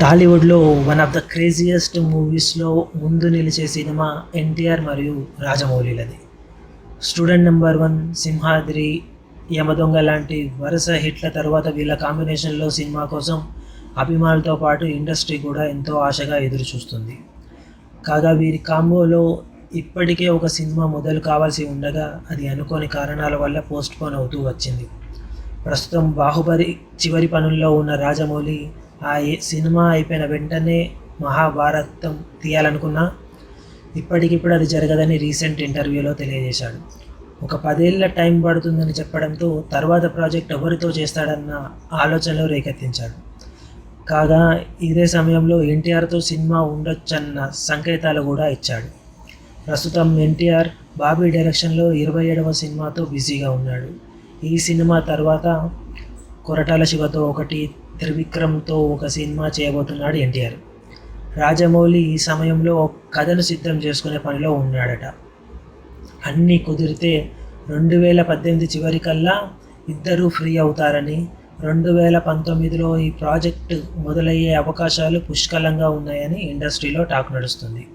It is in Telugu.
టాలీవుడ్లో వన్ ఆఫ్ ద క్రేజియస్ట్ మూవీస్లో ముందు నిలిచే సినిమా ఎన్టీఆర్ మరియు రాజమౌళిలది. Student number one Simhadri Yamadonga లాంటి వరుస హిట్ల తర్వాత వీళ్ళ కాంబినేషన్లో సినిమా కోసం అభిమానులతో పాటు ఇండస్ట్రీ కూడా ఎంతో ఆశగా ఎదురు చూస్తుంది కాగా వీరి కాంబోలో ఇప్పటికే ఒక సినిమా మొదలు కావాల్సి ఉండగా అది అనుకోని కారణాల వల్ల పోస్ట్పోన్ అవుతూ వచ్చింది. ప్రస్తుతం బాహుబలి చివరి పనుల్లో ఉన్న రాజమౌళి ఆ సినిమా అయిపోయిన వెంటనే మహాభారతం తీయాలనుకున్నా ఇప్పటికిప్పుడు అది జరగదని రీసెంట్ ఇంటర్వ్యూలో తెలియజేశాడు. ఒక పదేళ్ళ టైం పడుతుందని చెప్పడంతో తర్వాత ప్రాజెక్ట్ ఎవరితో చేస్తాడన్న ఆలోచనలో రేకెత్తించాడు. కాగా ఇదే సమయంలో ఎన్టీఆర్తో సినిమా ఉండొచ్చన్న సంకేతాలు కూడా ఇచ్చాడు. ప్రస్తుతం ఎన్టీఆర్ బాబీ డైరెక్షన్లో ఇరవై ఏడవ సినిమాతో బిజీగా ఉన్నాడు. ఈ సినిమా తర్వాత కొరటాల శివతో ఒకటి త్రివిక్రమ్తో ఒక సినిమా చేయబోతున్నాడు ఎన్టీఆర్. రాజమౌళి ఈ సమయంలో కథను సిద్ధం చేసుకునే పనిలో ఉన్నాడట. అన్నీ కుదిరితే రెండు వేల పద్దెనిమిది చివరికల్లా ఇద్దరూ ఫ్రీ అవుతారని రెండు వేల పంతొమ్మిదిలో ఈ ప్రాజెక్టు మొదలయ్యే అవకాశాలు పుష్కలంగా ఉన్నాయని ఇండస్ట్రీలో టాక్ నడుస్తుంది.